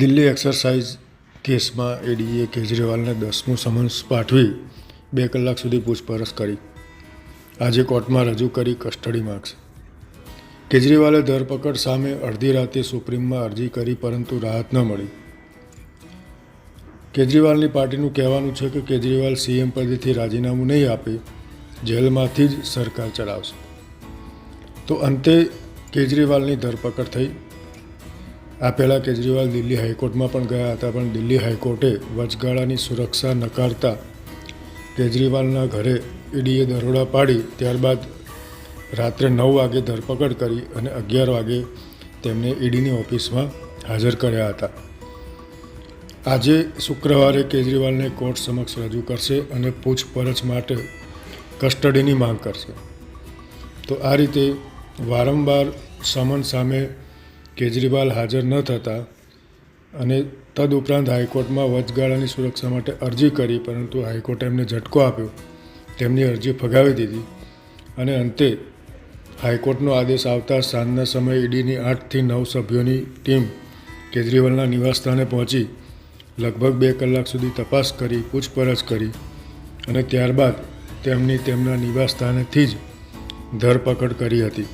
Delhi excise કેસમાં એડીએ કેજરીવાલને દસમું સમન્સ પાઠવી બે કલાક સુધી પૂછપરછ કરી. આજે કોર્ટમાં રજૂ કરી કસ્ટડી માગશે કેજરીવાલે ધરપકડ સામે અડધી રાતે સુપ્રીમમાં અરજી કરી પરંતુ રાહત ન મળી. કેજરીવાલની પાર્ટીનું કહેવાનું છે કે કેજરીવાલ સીએમ પદેથી રાજીનામું નહીં આપે, જેલમાંથી જ સરકાર ચલાવશે. તો અંતે કેજરીવાલની ધરપકડ થઈ. આ પહેલાં કેજરીવાલ દિલ્હી હાઈકોર્ટમાં પણ ગયા હતા, પણ દિલ્હી હાઈકોર્ટે વચગાળાની સુરક્ષા નકારતા કેજરીવાલના ઘરે ઈડીએ દરોડા પાડી, ત્યારબાદ રાત્રે નવ વાગે ધરપકડ કરી અને અગિયાર વાગે તેમને ઈડીની ઓફિસમાં હાજર કર્યા હતા. આજે શુક્રવારે કેજરીવાલને કોર્ટ સમક્ષ રજૂ કરશે અને પૂછપરછ માટે કસ્ટડીની માંગ કરશે. તો આ રીતે વારંવાર સમન સામે કેજરીવાલ હાજર ન થતા અને તદઉપરાંત હાઈકોર્ટમાં વચગાળાની સુરક્ષા માટે અરજી કરી, પરંતુ હાઈકોર્ટે એમને ઝટકો આપ્યો. તેમની અરજી ફગાવી દીધી અને અંતે હાઈકોર્ટનો આદેશ આવતા સાંજના સમયે ઈડીની આઠથી નવ સભ્યોની ટીમ કેજરીવાલના નિવાસસ્થાને પહોંચી, લગભગ બે કલાક સુધી તપાસ કરી, પૂછપરછ કરી અને ત્યારબાદ તેમની તેમના નિવાસસ્થાનેથી જ ધરપકડ કરી હતી.